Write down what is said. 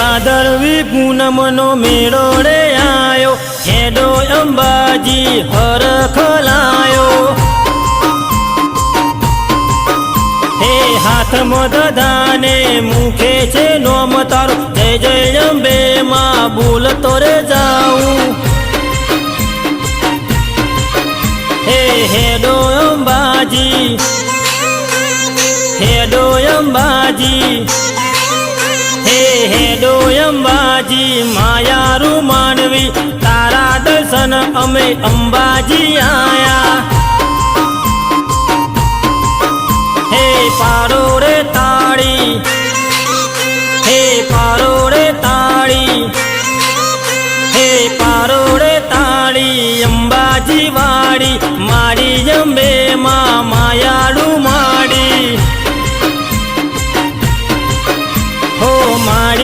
ભાદરવી પૂનમનો મેળો રે આયો. ખેડો અંબાજી હરખલાયો હે હાથમાં દધાને મુખે છે નોમ તારો. જય જય અંબે માં બોલ તોરે જાઉં. હે હેડો અંબાજી. હેડો અંબાજી. હે હેડો અંબાજી માયારું માનવી, તારા દર્શન અમે અંબાજી આયા. હે પારો રે તાળી, હે પારો રે તાળી, હે પારો રે તાળી, અંબાજી વાળી